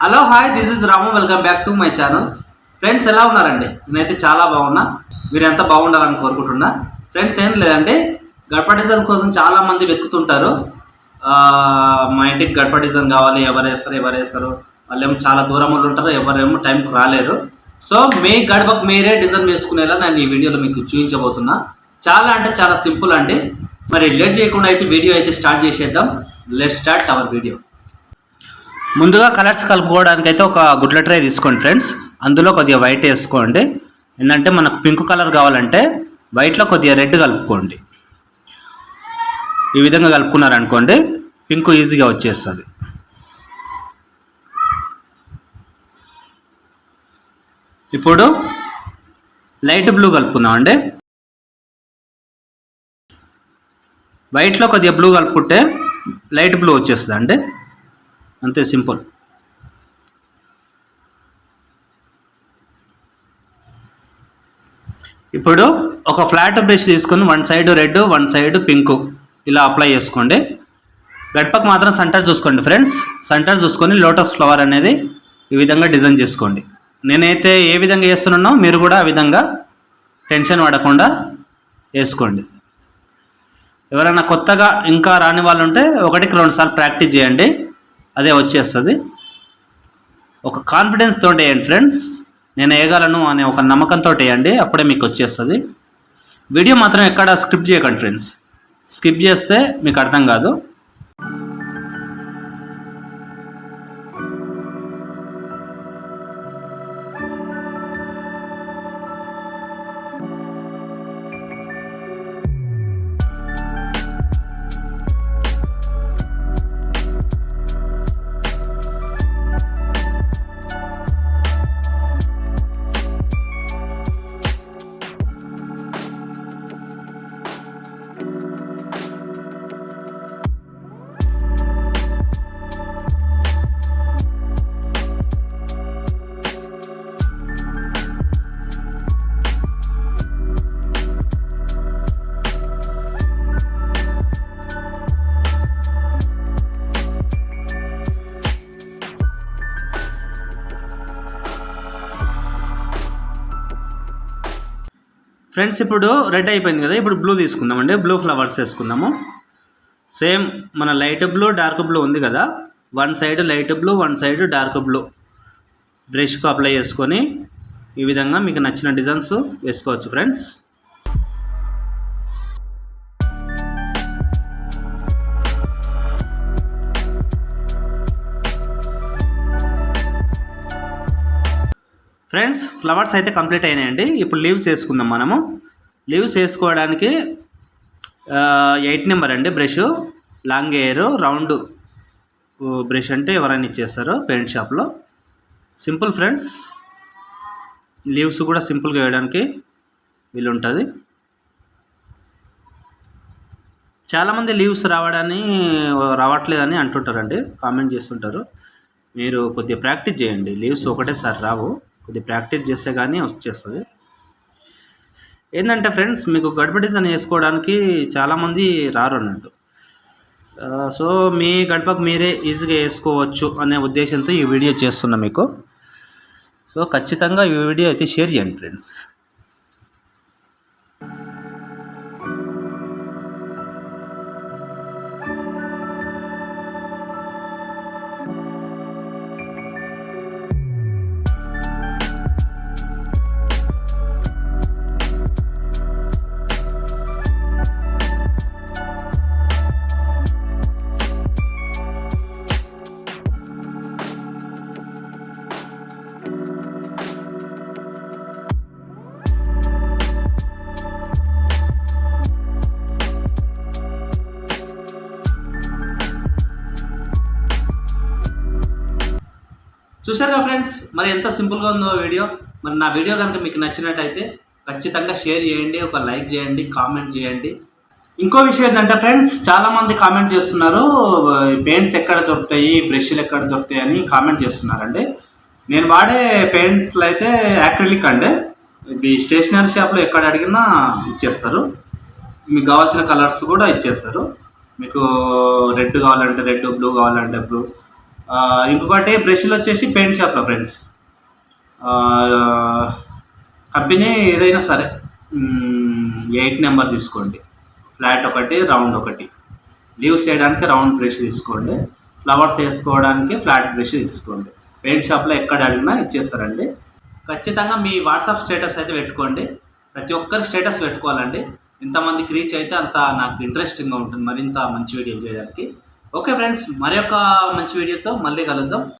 Hello hi this is Ramu welcome back to my channel friends ఎలా ఉన్నారండి? నేనైతే చాలా బాగున్నా. మీరు ఎంత బాగుండాలని కోరుకుంటున్నా. ఫ్రెండ్స్ ఏం లేదండి. గడప డిజైన్ కోసం చాలామంది వెతుకుతుంటారు. మా ఇంటికి గడప డిజైన్ కావాలి. ఎవరు వేస్తారు ఎవరు వేస్తారు? వాళ్ళేమో చాలా దూరం వాళ్ళు ఉంటారు. ఎవరేమో టైంకి రాలేరు. సో మీ గడపకు మీరే డిజైన్ వేసుకునేలా నేను ఈ వీడియోలో మీకు చూపించబోతున్నా. చాలా అంటే చాలా సింపుల్ అండి. మరి లేట్ చేయకుండా అయితే వీడియో అయితే స్టార్ట్ చేసేద్దాం. లెట్ స్టార్ట్ అవర్ వీడియో ముందుగా కలర్స్ కలుపుకోవడానికి అయితే ఒక గుడ్ల ట్రే తీసుకోండి ఫ్రెండ్స్. అందులో కొద్దిగా వైట్ వేసుకోండి. ఏంటంటే మనకు పింక్ కలర్ కావాలంటే వైట్లో కొద్దిగా రెడ్ కలుపుకోండి. ఈ విధంగా కలుపుకున్నారనుకోండి పింక్ ఈజీగా వచ్చేస్తుంది. ఇప్పుడు లైట్ బ్లూ కలుపుకుందామండి. వైట్లో కొద్దిగా బ్లూ కలుపుకుంటే లైట్ బ్లూ వచ్చేస్తుంది అండి అంతే సింపుల్. ఇప్పుడు ఒక ఫ్లాట్ బ్రష్ తీసుకుని one side red one side pink ఇలా అప్లై చేసుకోండి. గడపకు మాత్రం సెంటర్ చూసుకోండి ఫ్రెండ్స్. సెంటర్ చూసుకొని లోటస్ ఫ్లవర్ అనేది ఈ విధంగా డిజైన్ చేసుకోండి. నేనైతే ఏ విధంగా వేస్తున్నానో మీరు కూడా ఆ విధంగా టెన్షన్ పడకుండా వేసుకోండి. ఎవరైనా కొత్తగా ఇంకా రాని వాళ్ళు ఉంటే ఒకటికి రెండు సార్లు ప్రాక్టీస్ చేయండి. అదే వచ్చేస్తుంది. ఒక కాన్ఫిడెన్స్ వేయండి ఫ్రెండ్స్ నేను వేయగలను అనే ఒక నమ్మకంతో వేయండి అప్పుడే మీకు వచ్చేస్తుంది. వీడియో మాత్రం ఎక్కడ స్కిప్ చేయకండి ఫ్రెండ్స్ స్కిప్ చేస్తే మీకు అర్థం కాదు. ఫ్రెండ్స్ ఇప్పుడు రెడ్ అయిపోయింది కదా ఇప్పుడు బ్లూ తీసుకుందామండి. బ్లూ ఫ్లవర్స్ వేసుకుందాము. సేమ్ మన లైట్ బ్లూ డార్క్ బ్లూ ఉంది కదా one side light blue one side dark blue. బ్రష్కు apply చేసుకొని ఈ విధంగా మీకు నచ్చిన డిజైన్స్ వేసుకోవచ్చు ఫ్రెండ్స్. ఫ్రెండ్స్ ఫ్లవర్స్ అయితే కంప్లీట్ అయినాయండి. ఇప్పుడు లీవ్స్ వేసుకుందాం మనము. లీవ్స్ వేసుకోవడానికి ఎయిట్ నెంబర్ అండి brush. Long air round brush అంటే ఎవరైనా ఇచ్చేస్తారు పెయింట్ షాప్లో. Simple friends. లీవ్స్ కూడా సింపుల్గా వేయడానికి వీలు ఉంటుంది చాలామంది లీవ్స్ రావడాన్ని రావట్లేదని అంటుంటారండి. కామెంట్ చేస్తుంటారు. మీరు కొద్దిగా ప్రాక్టీస్ చేయండి. లీవ్స్ ఒకటేసారి రావు. కొద్ది ప్రాక్టీస్ చేస్తే కానీ వచ్చేస్తుంది. ఏంటంటే ఫ్రెండ్స్ మీకు గడప డిజైన్ వేసుకోవడానికి చాలామంది రారు అన్నట్టు సో మీ గడపకు మీరే ఈజీగా వేసుకోవచ్చు అనే ఉద్దేశంతో ఈ వీడియో చేస్తున్నా మీకు. సో ఖచ్చితంగా ఈ వీడియో అయితే షేర్ చేయండి ఫ్రెండ్స్. చూసారుగా ఫ్రెండ్స్? మరి ఎంత సింపుల్గా ఉందో వీడియో. మరి నా వీడియో కనుక మీకు నచ్చినట్టయితే ఖచ్చితంగా షేర్ చేయండి ఒక లైక్ చేయండి కామెంట్ చేయండి. ఇంకో విషయం ఏంటంటే ఫ్రెండ్స్ చాలామంది కామెంట్ చేస్తున్నారు పెయింట్స్ ఎక్కడ దొరుకుతాయి బ్రష్లు ఎక్కడ దొరుకుతాయి అని కామెంట్ చేస్తున్నారండి. నేను వాడే పెయింట్స్లో అయితే యాక్రిలిక్ అండి. ఇవి స్టేషనరీ షాప్లో ఎక్కడ అడిగినా ఇచ్చేస్తారు. మీకు కావాల్సిన కలర్స్ కూడా ఇచ్చేస్తారు. మీకు రెడ్ కావాలంటే రెడ్ బ్లూ కావాలంటే బ్లూ. ఇంకొకటి బ్రష్లు వచ్చేసి పెయింట్ షాప్లో ఫ్రెండ్స్. కంపెనీ ఏదైనా సరే ఎయిట్ నెంబర్ తీసుకోండి. ఫ్లాట్ ఒకటి రౌండ్ ఒకటి. లీవ్స్ చేయడానికి రౌండ్ బ్రష్ తీసుకోండి. ఫ్లవర్స్ వేసుకోవడానికి ఫ్లాట్ బ్రష్ తీసుకోండి. పెయింట్ షాప్లో ఎక్కడ అడిగినా ఇచ్చేస్తారండి. ఖచ్చితంగా మీ వాట్సాప్ స్టేటస్ అయితే పెట్టుకోండి. ప్రతి ఒక్కరి స్టేటస్ పెట్టుకోవాలండి. ఇంతమందికి రీచ్ అయితే అంత నాకు ఇంట్రెస్టింగ్గా ఉంటుంది. మరింత మంచి వీడియోలు చేయడానికి. ఓకే ఫ్రెండ్స్ మరొక మంచి వీడియోతో మళ్ళీ కలుద్దాం.